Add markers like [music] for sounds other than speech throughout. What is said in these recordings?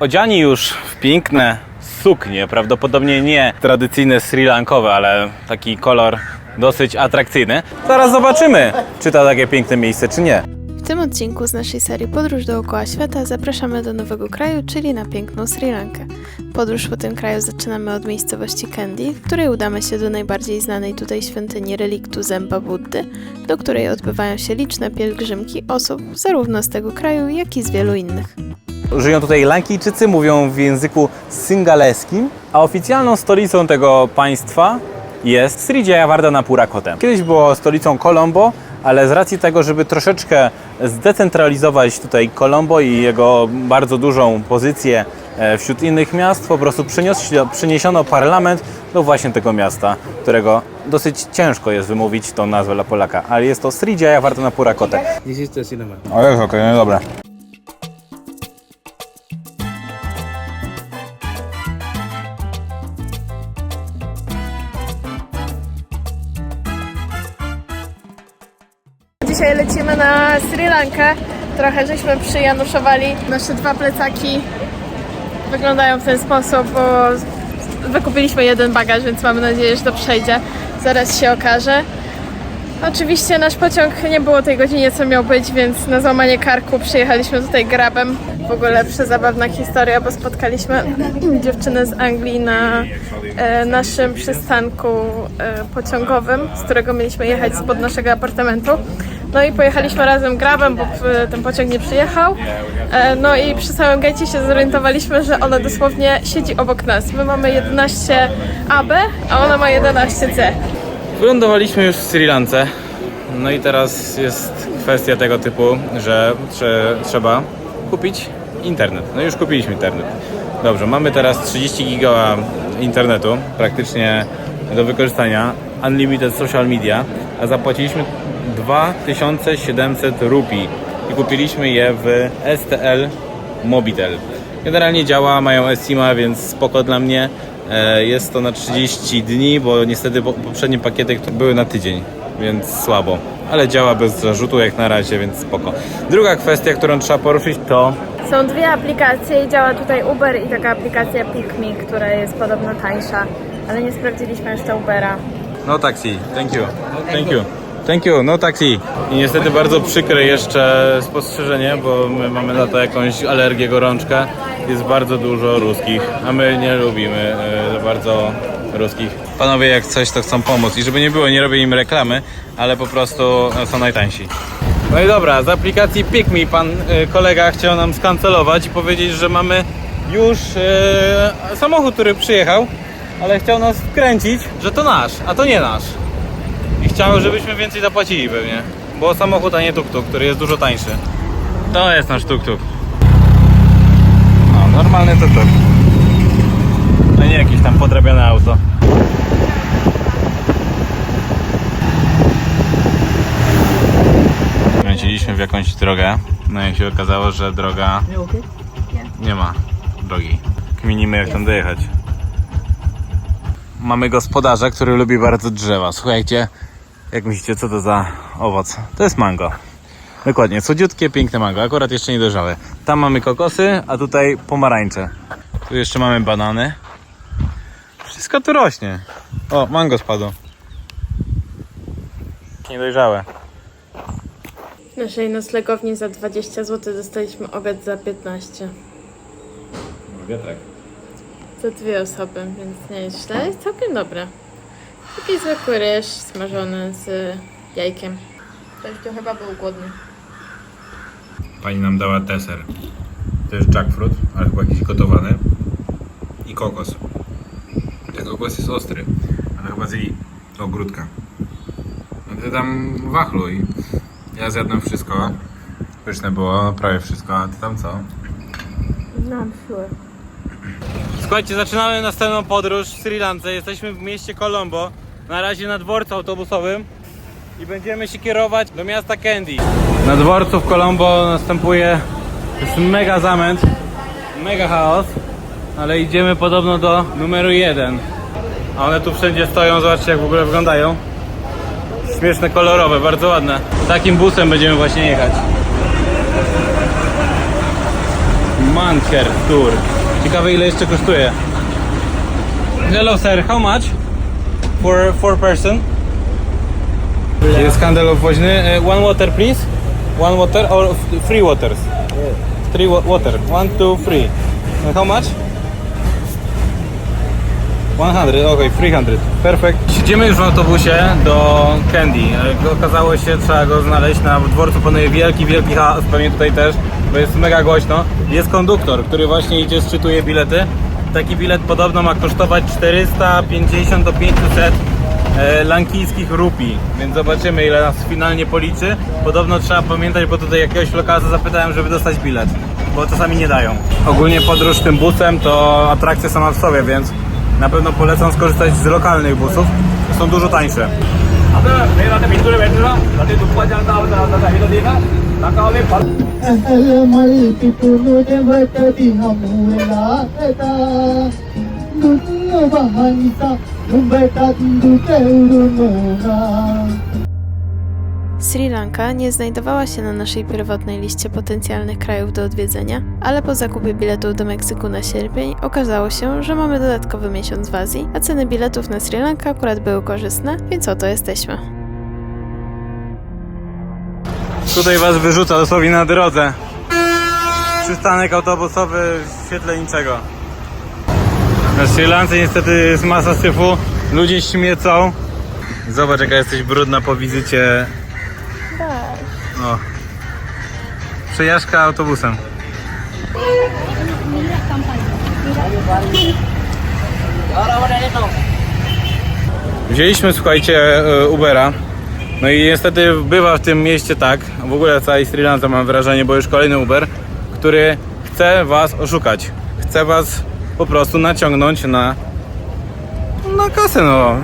Odziani już w piękne suknie, prawdopodobnie nie tradycyjne sri lankowe, ale taki kolor dosyć atrakcyjny. Zaraz zobaczymy, czy to takie piękne miejsce, czy nie. W tym odcinku z naszej serii Podróż dookoła świata zapraszamy do nowego kraju, czyli na piękną Sri Lankę. Podróż po tym kraju zaczynamy od miejscowości Kandy, w której udamy się do najbardziej znanej tutaj świątyni reliktu Zęba Buddy, do której odbywają się liczne pielgrzymki osób zarówno z tego kraju, jak i z wielu innych. Żyją tutaj Lankijczycy, mówią w języku singaleskim, a oficjalną stolicą tego państwa jest Sri Jayawardenepura Purakotem. Kiedyś było stolicą Colombo, ale z racji tego, żeby troszeczkę zdecentralizować tutaj Colombo i jego bardzo dużą pozycję e, wśród innych miast, po prostu przyniesiono parlament do właśnie tego miasta, którego dosyć ciężko jest wymówić tą nazwę dla Polaka, ale jest to Sri Jayawardenepura Purakote. This is the cinema. O, jest okej, no dobra. Trochę żeśmy przyjanuszowali. Nasze dwa plecaki wyglądają w ten sposób, bo wykupiliśmy jeden bagaż, więc mamy nadzieję, że to przejdzie. Zaraz się okaże. Oczywiście nasz pociąg nie było tej godzinie, co miał być, więc na złamanie karku przyjechaliśmy tutaj grabem. W ogóle przezabawna historia, bo spotkaliśmy dziewczynę z Anglii na e, naszym przystanku e, pociągowym, z którego mieliśmy jechać spod naszego apartamentu. No i pojechaliśmy razem grabem, bo e, ten pociąg nie przyjechał. E, no i przy samym gejcie się zorientowaliśmy, że ona dosłownie siedzi obok nas. My mamy 11 AB, a ona ma 11C. Wylądowaliśmy już w Sri Lance. No i teraz jest kwestia tego typu, że trze- trzeba kupić internet. No już kupiliśmy internet. Dobrze, mamy teraz 30 giga internetu praktycznie do wykorzystania. Unlimited social media, a zapłaciliśmy 2700 rupii i kupiliśmy je w STL Mobitel. Generalnie działa, mają eSIM-a, więc spoko dla mnie. E, Jest to na 30 dni, bo niestety po- poprzednie pakiety były na tydzień, więc słabo. Ale działa bez zarzutu jak na razie, więc spoko. Druga kwestia, którą trzeba poruszyć to Są dwie aplikacje i działa tutaj Uber i taka aplikacja PickMe, która jest podobno tańsza, ale nie sprawdziliśmy jeszcze Ubera. No taxi, thank you. Thank you. Thank you, no taxi. I niestety bardzo przykre jeszcze spostrzeżenie, bo my mamy na to jakąś alergię, gorączkę. Jest bardzo dużo ruskich, a my nie lubimy za bardzo ruskich. Panowie jak coś to chcą pomóc i żeby nie było, nie robię im reklamy, ale po prostu no, są najtańsi. No i dobra, z aplikacji PickMe pan e, kolega chciał nam skancelować i powiedzieć, że mamy już e, samochód, który przyjechał, ale chciał nas wkręcić, że to nasz, a to nie nasz. I chciał, żebyśmy więcej zapłacili pewnie. Bo samochód, a nie tuk-tuk, który jest dużo tańszy. To jest nasz tuk-tuk. No, normalny tuk-tuk. A nie jakieś tam podrabiane auto. Kręciliśmy w jakąś drogę. No jak się okazało, że droga nie ma drogi. Kminimy jak tam dojechać. Mamy gospodarza, który lubi bardzo drzewa. Słuchajcie, jak myślicie, co to za owoc? To jest mango. Dokładnie, słodziutkie, piękne mango. Akurat jeszcze nie dojrzałe. Tam mamy kokosy, a tutaj pomarańcze. Tu jeszcze mamy banany. Wszystko tu rośnie. O, mango spadło. Niedojrzałe. W naszej noclegowni za 20 zł dostaliśmy obiad za 15. Wiatrak. Za dwie osoby, więc nie jest źle. Jest całkiem dobre. Taki zwykły ryż smażony z jajkiem. Ktoś tu chyba był głodny. Pani nam dała deser. To jest jackfruit, ale chyba jakiś gotowany. I kokos. Ten kokos jest ostry, ale chyba z jej ogródka. No ty tam wachluj. Ja zjadłem wszystko. Pyszne było, prawie wszystko, a ty tam co? No, siłę. Słuchajcie, zaczynamy następną podróż w Sri Lance. Jesteśmy w mieście Colombo. Na razie na dworcu autobusowym. I będziemy się kierować do miasta Kandy. Na dworcu w Colombo następuje jest mega zamęt, mega chaos. Ale idziemy podobno do numeru jeden. A one tu wszędzie stoją, zobaczcie jak w ogóle wyglądają. Śmieszne, kolorowe, bardzo ładne. Takim busem będziemy właśnie jechać. Mancher Tour. Ciekawe ile jeszcze kosztuje. Hello sir, how much? For four person? Jest handel obwoźny. Eh, One water please. One water or three waters? Three wa- water. One, two, three. And how much? 100, ok, 300. Perfekt. Siedzimy już w autobusie do Candy. E, Okazało się, trzeba go znaleźć na dworcu. Panuje wielki, wielki chaos, pewnie tutaj też, bo jest mega głośno. Jest konduktor, który właśnie idzie, szczytuje bilety. Taki bilet podobno ma kosztować 450 do 500 e, lankijskich rupii, więc zobaczymy ile nas finalnie policzy. Podobno trzeba pamiętać, bo tutaj jakiegoś lokalza zapytałem, żeby dostać bilet, bo czasami nie dają. Ogólnie podróż tym busem to atrakcja sama w sobie, więc na pewno polecam skorzystać z lokalnych busów. Są dużo tańsze. ඇහැලමල් පිපුණුද වටදි හමුවෙලා ඇතා දුන්න වහන්සා නුඹටත් දුටැවුරුණෝනා Sri Lanka nie znajdowała się na naszej pierwotnej liście potencjalnych krajów do odwiedzenia, ale po zakupie biletów do Meksyku na sierpień okazało się, że mamy dodatkowy miesiąc w Azji, a ceny biletów na Sri Lankę akurat były korzystne, więc oto jesteśmy. Tutaj was wyrzuca dosłownie na drodze. Przystanek autobusowy w świetle niczego. Na Sri Lance niestety jest masa syfu, ludzie śmiecą. Zobacz jaka jesteś brudna po wizycie. O. Przejażdżka autobusem. Wzięliśmy, słuchajcie, e, Ubera. No i niestety bywa w tym mieście tak, w ogóle całej Sri Lance mam wrażenie, bo już kolejny Uber, który chce was oszukać. Chce was po prostu naciągnąć na na kasę, no.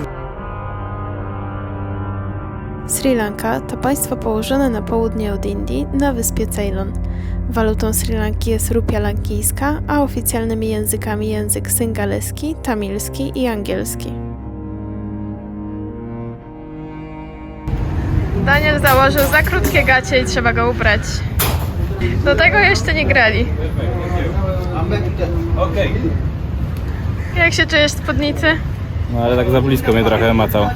Sri Lanka to państwo położone na południe od Indii, na wyspie Ceylon. Walutą Sri Lanki jest rupia lankijska, a oficjalnymi językami język syngaleski, tamilski i angielski. Daniel założył za krótkie gacie i trzeba go ubrać. Do tego jeszcze nie grali. Okej. Jak się czujesz w spódnicy? No ale tak za blisko mnie trochę macał.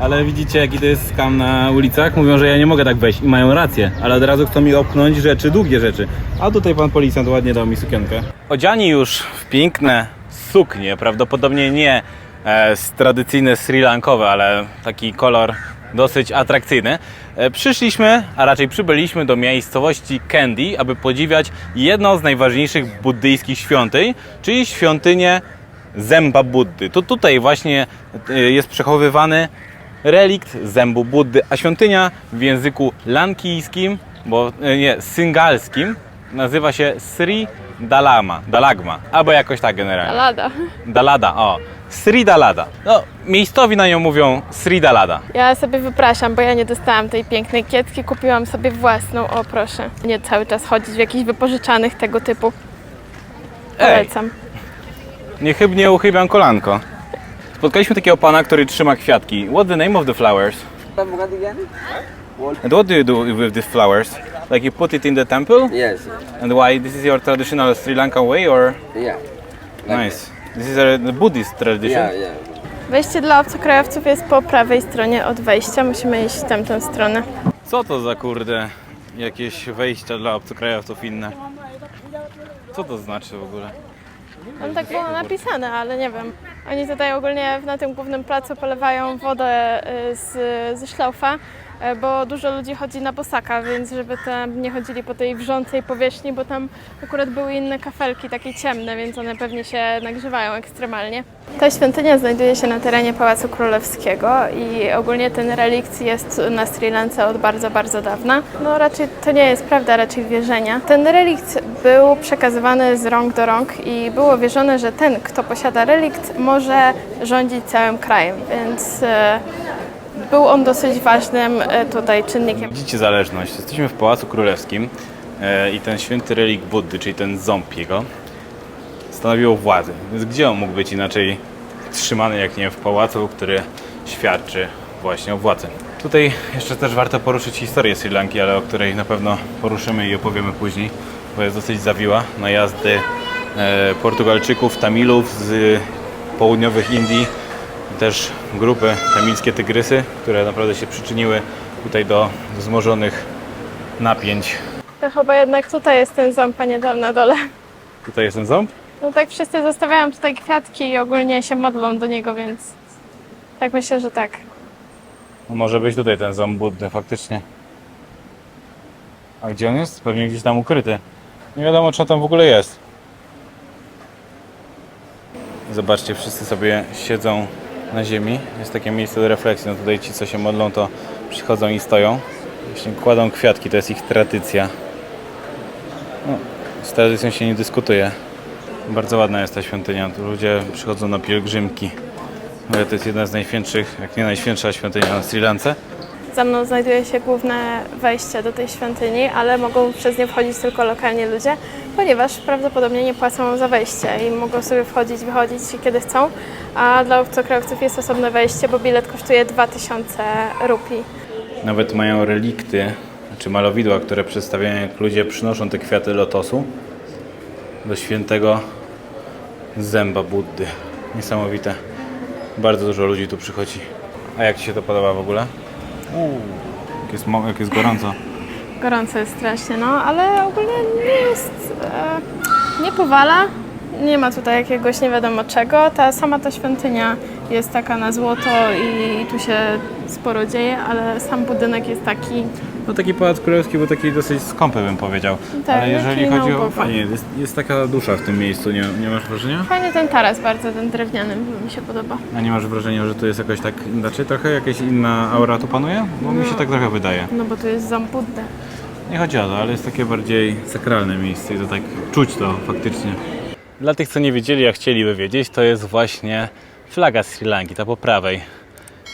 Ale widzicie jaki to jest skam na ulicach? Mówią, że ja nie mogę tak wejść i mają rację, ale od razu chcą mi opchnąć rzeczy, długie rzeczy. A tutaj pan policjant ładnie dał mi sukienkę. Odziani już w piękne suknie, prawdopodobnie nie z tradycyjne sri lankowe, ale taki kolor dosyć atrakcyjny. E, przyszliśmy, a raczej przybyliśmy do miejscowości Kandy, aby podziwiać jedną z najważniejszych buddyjskich świątyń, czyli świątynię zęba Buddy. To tutaj właśnie e, jest przechowywany relikt zębu Buddy, a świątynia w języku lankijskim, bo e, nie, syngalskim nazywa się Sri Dalama, Dalagma, albo jakoś tak generalnie. Lada. Dalada, o. Sri Dalada. No, miejscowi na nią mówią Sri Dalada. Ja sobie wypraszam, bo ja nie dostałam tej pięknej kiecki, kupiłam sobie własną, o proszę. Nie cały czas chodzić w jakichś wypożyczanych tego typu. Ej, Polecam. niechybnie uchybiam kolanko. Spotkaliśmy takiego pana, który trzyma kwiatki. What's the name of the flowers? And what do you do with these flowers? Like you put it in the temple? Yes. And why? This is your traditional Sri Lankan way or? Yeah. Nice. This is a Buddhist tradition? Yeah, yeah. Wejście dla obcokrajowców jest po prawej stronie od wejścia. Musimy iść w tamtą stronę. Co to za kurde jakieś wejścia dla obcokrajowców inne? Co to znaczy w ogóle? Tam tak było napisane, ale nie wiem. Oni tutaj ogólnie na tym głównym placu polewają wodę y, z, ze szlaufa, bo dużo ludzi chodzi na bosaka, więc żeby tam nie chodzili po tej wrzącej powierzchni, bo tam akurat były inne kafelki, takie ciemne, więc one pewnie się nagrzewają ekstremalnie. Ta świątynia znajduje się na terenie Pałacu Królewskiego i ogólnie ten relikt jest na Sri Lance od bardzo, bardzo dawna. No raczej to nie jest prawda, raczej wierzenia. Ten relikt był przekazywany z rąk do rąk i było wierzone, że ten, kto posiada relikt, może rządzić całym krajem, więc e, był on dosyć ważnym e, tutaj czynnikiem. Widzicie zależność. Jesteśmy w Pałacu Królewskim e, i ten święty relik Buddy, czyli ten ząb jego, stanowił władzę. Więc gdzie on mógł być inaczej trzymany, jak nie w pałacu, który świadczy właśnie o władzy. Tutaj jeszcze też warto poruszyć historię Sri Lanki, ale o której na pewno poruszymy i opowiemy później. bo jest dosyć zawiła. Najazdy e, Portugalczyków, Tamilów z południowych Indii, też grupy tamilskie tygrysy, które naprawdę się przyczyniły tutaj do wzmożonych napięć. To chyba jednak tutaj jest ten ząb, a nie tam na dole. Tutaj jest ten ząb? No tak wszyscy zostawiają tutaj kwiatki i ogólnie się modlą do niego, więc tak myślę, że tak. No może być tutaj ten ząb Buddy, faktycznie. A gdzie on jest? Pewnie gdzieś tam ukryty. Nie wiadomo, czy on tam w ogóle jest. Zobaczcie, wszyscy sobie siedzą na ziemi. Jest takie miejsce do refleksji. No tutaj ci, co się modlą, to przychodzą i stoją. Właśnie kładą kwiatki, to jest ich tradycja. No, z tradycją się nie dyskutuje. Bardzo ładna jest ta świątynia. Tu ludzie przychodzą na pielgrzymki. Ale to jest jedna z najświętszych, jak nie najświętsza świątynia na Sri Lance. Za mną znajduje się główne wejście do tej świątyni, ale mogą przez nie wchodzić tylko lokalni ludzie, ponieważ prawdopodobnie nie płacą za wejście i mogą sobie wchodzić, wychodzić kiedy chcą. A dla obcokrajowców jest osobne wejście, bo bilet kosztuje 2000 rupii. Nawet mają relikty, czy malowidła, które przedstawiają jak ludzie przynoszą te kwiaty lotosu do świętego zęba Buddy. Niesamowite. Bardzo dużo ludzi tu przychodzi. A jak Ci się to podoba w ogóle? Uuu, jak jest, jak jest gorąco. Gorąco jest strasznie, no, ale ogólnie nie jest. E, nie powala. Nie ma tutaj jakiegoś nie wiadomo czego. Ta sama ta świątynia jest taka na złoto i, tu się sporo dzieje, ale sam budynek jest taki. No taki pałac królewski był taki dosyć skąpy bym powiedział. Tak, Ale jeżeli taki chodzi o... naukowy. Fajnie, jest, jest taka dusza w tym miejscu, nie, nie masz wrażenia? Fajny ten taras bardzo, ten drewniany mi się podoba. A nie masz wrażenia, że tu jest jakoś tak inaczej trochę? Jakaś inna aura tu panuje? Bo mi się tak trochę wydaje. No bo tu jest ząb Buddy. Nie chodzi o to, ale jest takie bardziej sakralne miejsce i to tak czuć to faktycznie. Dla tych, co nie wiedzieli, a chcieliby wiedzieć, to jest właśnie flaga Sri Lanki, ta po prawej.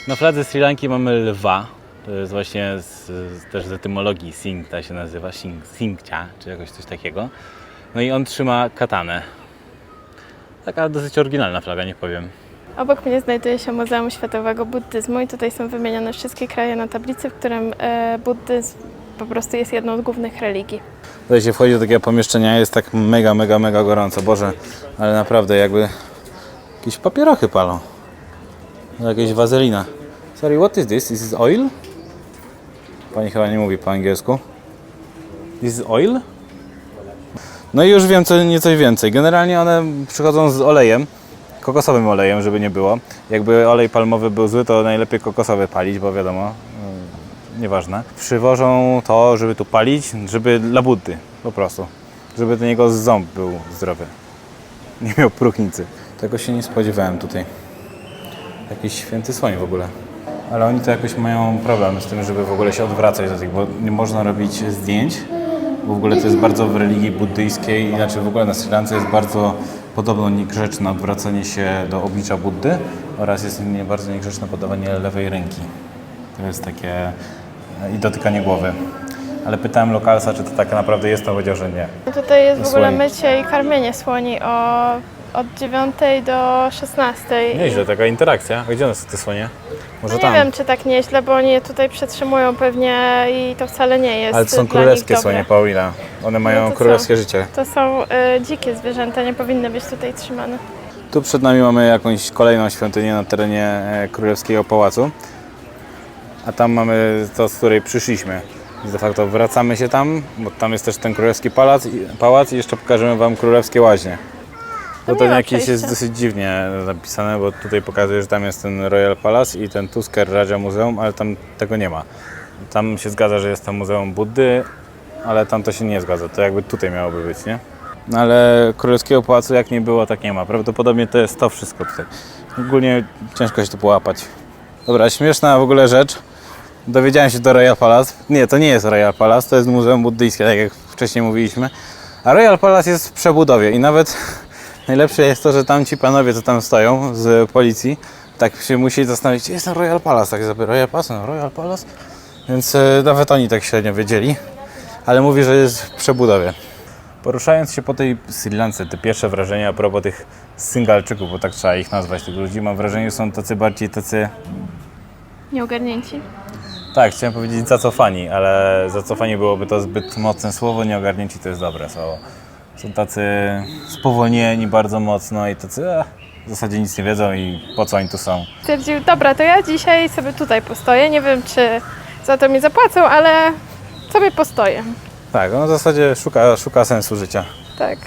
Na fladze Sri Lanki mamy lwa. To jest właśnie z, z, też z etymologii Singh, ta się nazywa, Sing, Singcha, czy jakoś coś takiego. No i on trzyma katanę. Taka dosyć oryginalna flaga, nie powiem. Obok mnie znajduje się Muzeum Światowego Buddyzmu i tutaj są wymienione wszystkie kraje na tablicy, w którym e, buddyzm po prostu jest jedną z głównych religii. Tutaj się wchodzi do takiego pomieszczenia, jest tak mega, mega, mega gorąco. Boże, ale naprawdę jakby jakieś papierochy palą. No, Jakieś wazelina. Sorry, what is this? Is this oil? Pani chyba nie mówi po angielsku. This is oil? No i już wiem co, nieco więcej. Generalnie one przychodzą z olejem, kokosowym olejem, żeby nie było. Jakby olej palmowy był zły, to najlepiej kokosowy palić, bo wiadomo, yy, nieważne. Przywożą to, żeby tu palić, żeby dla Buddy, po prostu. Żeby ten jego ząb był zdrowy. Nie miał próchnicy. Tego się nie spodziewałem tutaj. Jakiś święty słoń w ogóle. Ale oni to jakoś mają problem z tym, żeby w ogóle się odwracać do tych, bo nie można robić zdjęć, bo w ogóle to jest bardzo w religii buddyjskiej, inaczej w ogóle na Sri Lance jest bardzo podobno niegrzeczne odwracanie się do oblicza Buddy oraz jest nie bardzo niegrzeczne podawanie lewej ręki. To jest takie e, i dotykanie głowy. Ale pytałem lokalsa, czy to tak naprawdę jest, to powiedział, że nie. No Tutaj jest w ogóle Słoni. mycie i karmienie słoni o, od 9 do 16. Nieźle, taka interakcja. Gdzie one są te słonie? Może No nie tam. wiem, czy tak nieźle, bo oni je tutaj przetrzymują pewnie i to wcale nie jest Ale to są dla królewskie nich dobre. słonie, Paulina. One mają No to co? królewskie życie. To są y, dzikie zwierzęta, nie powinny być tutaj trzymane. Tu przed nami mamy jakąś kolejną świątynię na terenie e, Królewskiego Pałacu. A tam mamy to, z której przyszliśmy. Więc de facto wracamy się tam, bo tam jest też ten Królewski Pałac i, pałac i jeszcze pokażemy Wam Królewskie Łaźnie. To nie ten jakiś jest dosyć dziwnie napisane, bo tutaj pokazuje, że tam jest ten Royal Palace i ten Tusker Raja Muzeum, ale tam tego nie ma. Tam się zgadza, że jest tam Muzeum Buddy, ale tam to się nie zgadza. To jakby tutaj miałoby być, nie? No ale Królewskiego Pałacu jak nie było, tak nie ma. Prawdopodobnie to jest to wszystko tutaj. Ogólnie ciężko się tu połapać. Dobra, śmieszna w ogóle rzecz. Dowiedziałem się do Royal Palace. Nie, to nie jest Royal Palace, to jest Muzeum Buddyjskie, tak jak wcześniej mówiliśmy. A Royal Palace jest w przebudowie i nawet najlepsze jest to, że tam ci panowie, co tam stoją z policji, tak się musieli zastanowić, gdzie jest ten Royal Palace, tak sobie Royal Palace, no Royal Palace. Więc e, nawet oni tak średnio wiedzieli, ale mówi, że jest w przebudowie. Poruszając się po tej Sri Lance, te pierwsze wrażenia a propos tych Syngalczyków, bo tak trzeba ich nazwać, tych ludzi, mam wrażenie, że są tacy bardziej tacy Nieogarnięci. Tak, chciałem powiedzieć zacofani, ale zacofani byłoby to zbyt mocne słowo, nieogarnięci to jest dobre słowo. Są tacy spowolnieni bardzo mocno i tacy eh, w zasadzie nic nie wiedzą i po co oni tu są. Stwierdził, dobra, to ja dzisiaj sobie tutaj postoję. Nie wiem, czy za to mi zapłacą, ale sobie postoję. Tak, on w zasadzie szuka, szuka sensu życia. Tak.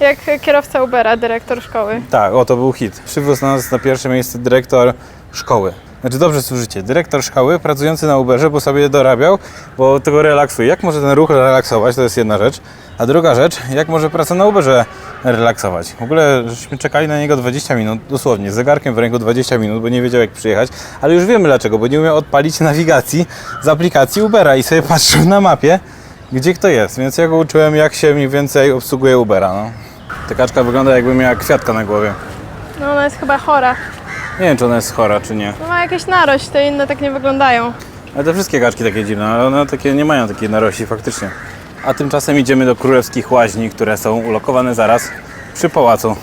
Jak kierowca Ubera, dyrektor szkoły. Tak, o to był hit. Przywiózł nas na pierwsze miejsce dyrektor szkoły. Znaczy dobrze służycie. Dyrektor szkoły pracujący na Uberze, bo sobie dorabiał, bo tego relaksuje. Jak może ten ruch relaksować, to jest jedna rzecz. A druga rzecz, jak może praca na Uberze relaksować. W ogóle żeśmy czekali na niego 20 minut, dosłownie, z zegarkiem w ręku 20 minut, bo nie wiedział jak przyjechać. Ale już wiemy dlaczego, bo nie umiał odpalić nawigacji z aplikacji Ubera i sobie patrzył na mapie, gdzie kto jest. Więc ja go uczyłem, jak się mniej więcej obsługuje Ubera. No. Ta kaczka wygląda jakby miała kwiatka na głowie. No ona jest chyba chora. Nie wiem, czy ona jest chora, czy nie. Ma jakieś narość, te inne tak nie wyglądają. Ale te wszystkie kaczki takie dziwne, ale one takie nie mają takiej narości faktycznie. A tymczasem idziemy do królewskich łaźni, które są ulokowane zaraz przy pałacu,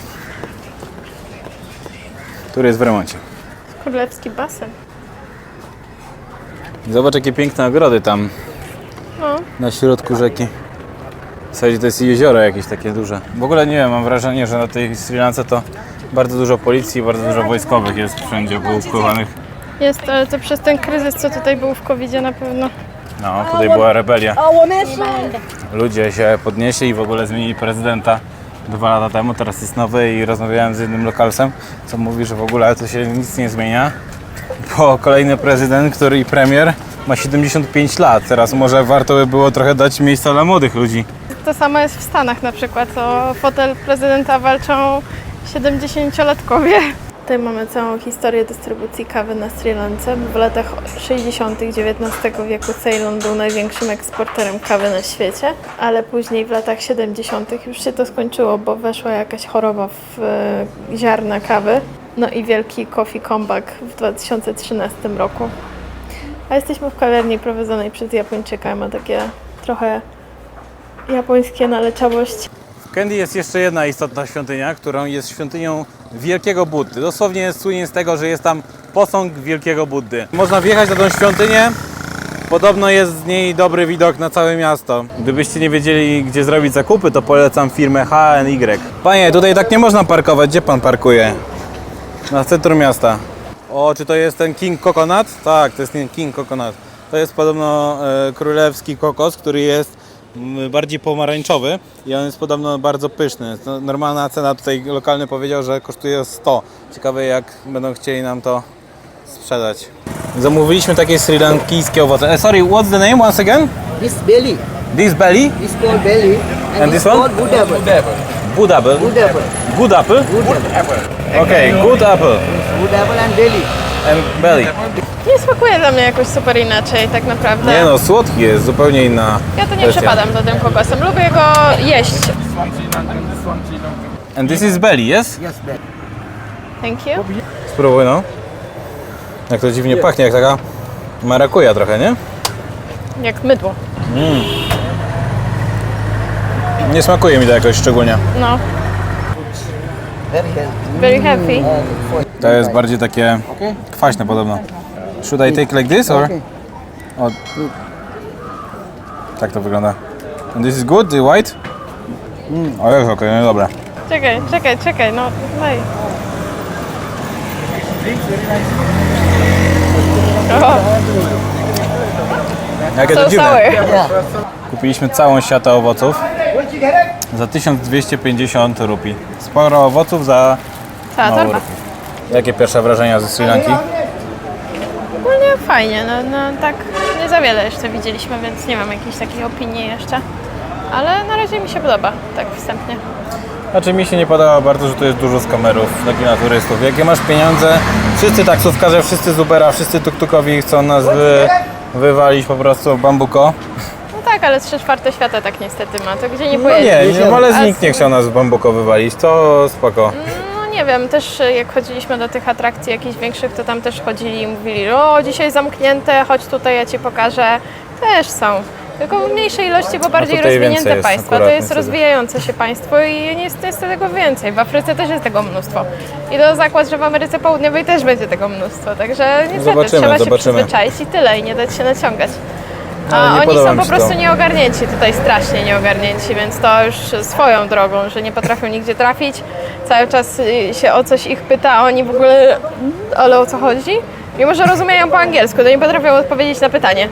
który jest w remoncie. Królewski basen. Zobacz, jakie piękne ogrody tam No. na środku rzeki. W zasadzie to jest jezioro jakieś takie duże. W ogóle nie wiem, mam wrażenie, że na tej Sri Lance to bardzo dużo policji, bardzo dużo wojskowych jest wszędzie poukrywanych. Jest, ale to przez ten kryzys, co tutaj był w covid na pewno. No, tutaj była rebelia. Ludzie się podnieśli i w ogóle zmienili prezydenta dwa lata temu, teraz jest nowy i rozmawiałem z jednym lokalsem, co mówi, że w ogóle to się nic nie zmienia, bo kolejny prezydent, który i premier ma 75 lat. Teraz może warto by było trochę dać miejsca dla młodych ludzi. To samo jest w Stanach na przykład. O fotel prezydenta walczą 70-latkowie. Tutaj mamy całą historię dystrybucji kawy na Sri Lance. W latach 60. XIX wieku Ceylon był największym eksporterem kawy na świecie, ale później w latach 70. już się to skończyło, bo weszła jakaś choroba w e, ziarna kawy. No i wielki coffee comeback w 2013 roku. A jesteśmy w kawiarni prowadzonej przez Japończyka. Ma takie trochę japońskie naleciałości. Kendi jest jeszcze jedna istotna świątynia, którą jest świątynią Wielkiego Buddy. Dosłownie jest słynie z tego, że jest tam posąg Wielkiego Buddy. Można wjechać na tą świątynię. Podobno jest z niej dobry widok na całe miasto. Gdybyście nie wiedzieli, gdzie zrobić zakupy, to polecam firmę HNY. Panie, tutaj tak nie można parkować. Gdzie pan parkuje? Na centrum miasta. O, czy to jest ten King Coconut? Tak, to jest ten King Coconut. To jest podobno e, królewski kokos, który jest bardziej pomarańczowy i on jest podobno bardzo pyszny. To normalna cena tutaj lokalny powiedział, że kosztuje 100. Ciekawe jak będą chcieli nam to sprzedać. Zamówiliśmy takie sri lankijskie owoce. Eh, sorry, what's the name once again? This belly This belly? is called belly and, And it's this one? good apple. Good apple. Good apple. Good apple? Good apple. Okay, good apple. Good apple and belly. And belly. Nie smakuje dla mnie jakoś super inaczej, tak naprawdę. Nie no, słodki jest, zupełnie inna Ja to nie wersja. przepadam za tym kokosem. Lubię go jeść. And this is belly, yes? Yes, belly. Thank you. Spróbuj no. Jak to dziwnie pachnie, jak taka marakuja trochę, nie? Jak mydło. Nie smakuje mi to jakoś szczególnie. No, Very very happy. To jest bardziej takie kwaśne podobno. Should I take like this or? O. Tak to wygląda. And this is good, the white? O jest okej, no dobra. Czekaj, czekaj, czekaj, no daj. O, Jakie to dziwne. sour. Kupiliśmy całą siatę owoców za 1250 rupii. Sporo owoców za Cała mało torba. Jakie pierwsze wrażenia ze Sri Lanki? Ogólnie fajnie, no, no tak nie za wiele jeszcze widzieliśmy, więc nie mam jakiejś takiej opinii jeszcze. Ale na razie mi się podoba, tak wstępnie. Znaczy mi się nie podoba bardzo, że tu jest dużo skamerów, takich na turystów. Jakie masz pieniądze, wszyscy taksówkarze, wszyscy z Ubera, wszyscy tuktukowi chcą nas wy, wywalić po prostu w bambuko. No tak, ale trzy czwarte świata tak niestety ma, to gdzie nie No pojedziesz. nie, nie, ale A nikt nie chciał nas bambuko wywalić, to spoko. No nie wiem, też e, jak chodziliśmy do tych atrakcji jakichś większych, to tam też chodzili i mówili, o dzisiaj zamknięte, chodź tutaj, ja Ci pokażę. Też są. Tylko w mniejszej ilości, bo bardziej tutaj więcej rozwinięte jest państwa. akurat To jest niestety. rozwijające się państwo i jest, jest tego więcej. W Afryce też jest tego mnóstwo. I to zakład, że w Ameryce Południowej też będzie tego mnóstwo. Także niestety Zobaczymy, trzeba się zobaczymy. przyzwyczaić i tyle i nie dać się naciągać. A nie oni są po prostu to. nieogarnięci tutaj, strasznie nieogarnięci, więc to już swoją drogą, że nie potrafią nigdzie trafić. Cały czas y, się o coś ich pyta, a oni w ogóle, "Mm, ale o co chodzi? Mimo, że rozumieją po angielsku, to nie potrafią odpowiedzieć na pytanie.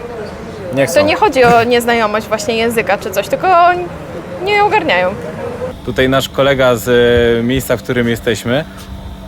Nie To chcą. nie chodzi o nieznajomość właśnie języka czy coś, tylko nie ogarniają. Tutaj nasz kolega z e, miejsca, w którym jesteśmy.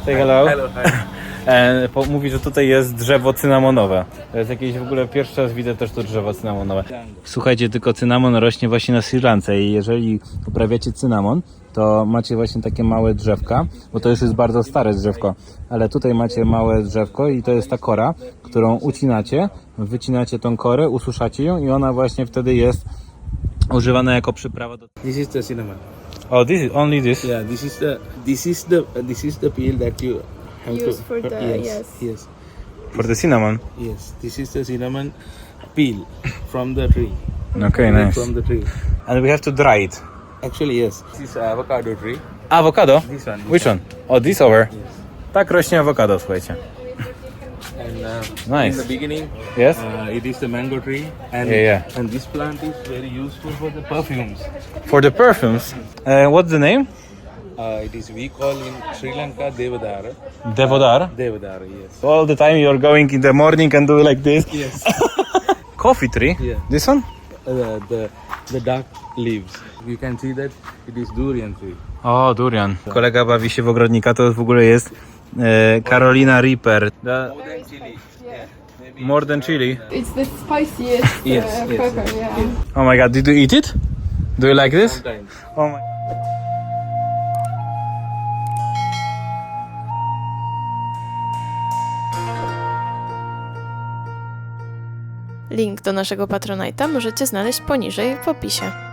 Say hello. Hello, hi. [laughs] E, po, mówi, że tutaj jest drzewo cynamonowe. To jest jakieś w ogóle pierwszy raz widzę też to drzewo cynamonowe. Słuchajcie, tylko cynamon rośnie właśnie na Sri Lance i jeżeli uprawiacie cynamon, to macie właśnie takie małe drzewka, bo to już jest bardzo stare drzewko, ale tutaj macie małe drzewko i to jest ta kora, którą ucinacie, wycinacie tą korę, ususzacie ją i ona właśnie wtedy jest używana jako przyprawa do... This is the cinnamon. Oh, this is only this? Yeah, this is the this is the this is the peel that you have Use to for the- [laughs] yes, yes. yes For the cinnamon? yes this is the cinnamon peel from the tree Okay, nice. from the tree And we have to dry it. actually yes this is avocado tree Avocado? this one Which one? Oh, this over. Tak rośnie awokado, słuchajcie. and uh, Nice. in the beginning Yes? uh, it is the mango tree and Yeah, yeah. and this plant is very useful for the perfumes For the perfumes. Uh, what's the name? Uh, it is we call in Sri Lanka devadara Devodar. devadara yes All the time you're going in the morning and do like this. yes [laughs] Coffee tree? Yeah. This one? uh, the the dark leaves you can see that it is durian tree O, durian. Kolega bawi się w ogrodnika, to w ogóle jest e, Carolina Reaper. The, more than chili. It's the spiciest Yes, yes, pepper, yeah. Oh my god, did you eat it? Do you like this? sometimes Oh my... Link do naszego Patronite'a możecie znaleźć poniżej w opisie.